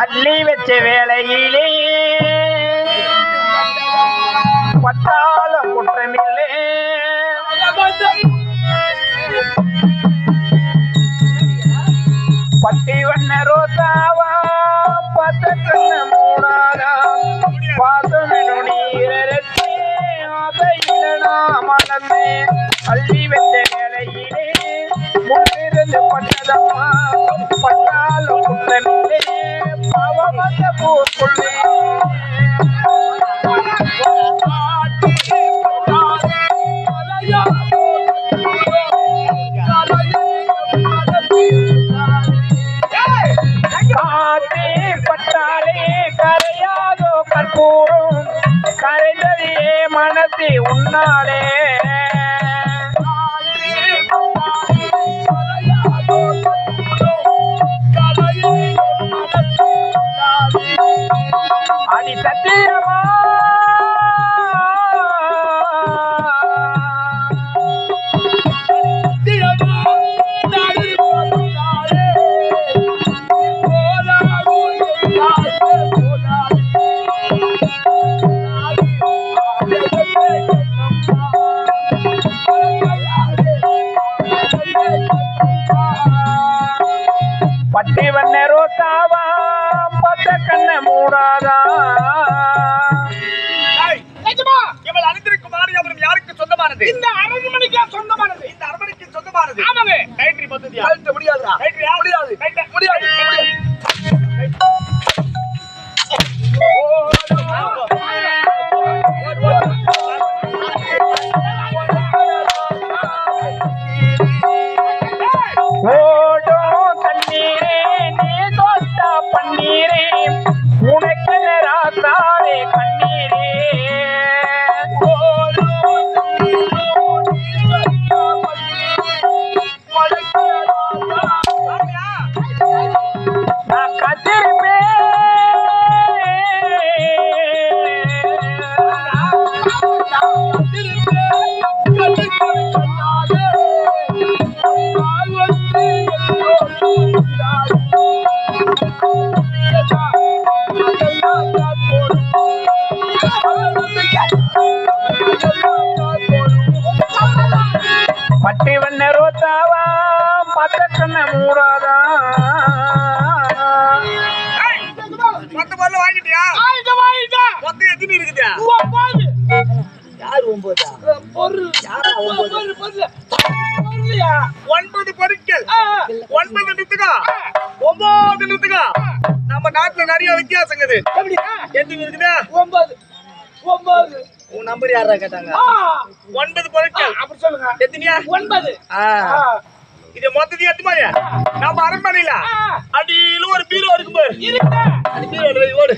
அள்ளி வச்ச வேளையிலே பட்டாளம் குற்றமில்லை. பட்டி வண்ண ரோசாவா பத்த கண்ண மூடாதா பாசமினு நீரரசே ஆசையில நான் அள்ளி வச்ச வேளையிலே முன்னிருந்து பட்ட பாவமந்த பூக்குள்ளே கரையாதோ கற்பூரம் கரைந்ததே மனத்தை உன்னாலே அடி சத்தியமா பட்டி வண்ண ரோசாவா? பத்த கண்ண மூடாதா? இவள் அணிந்திருக்கும் ஆடை அவரும் யாருக்கு சொந்தமானது? இந்த அரண்மனைக்கா சொந்தமானது? இந்த அரண்மனைக்கு சொந்தமானது? ஆமாங்க. கயிற்று பத்ததியா? முடியாது. முடியாது. முடியாது ஒன்பது பொருள் பொருள். பொருளியா? ஒன்பது பொருட்கள். ஒன்பது நிறுத்துக்கா ஒன்பது நிறுத்துக்கா நம்ம நாட்டுல நிறைய வித்தியாசம் இருக்குது எப்படி? ஆ, எத்தனை இருக்குதா? ஒன்பது ஒன்பது உன் நம்பர் யாரா கேட்டாங்க? ஒன்பது பொருட்கள். அப்படி சொல்லுங்க. எத்தனையா? ஒன்பது. இது மொத்தத்தையும் எத்துமாயா நம்ம அரண்மனையில அடியில ஒரு பீரோ இருக்கு பாரு. அந்த பீரோ ஓடு.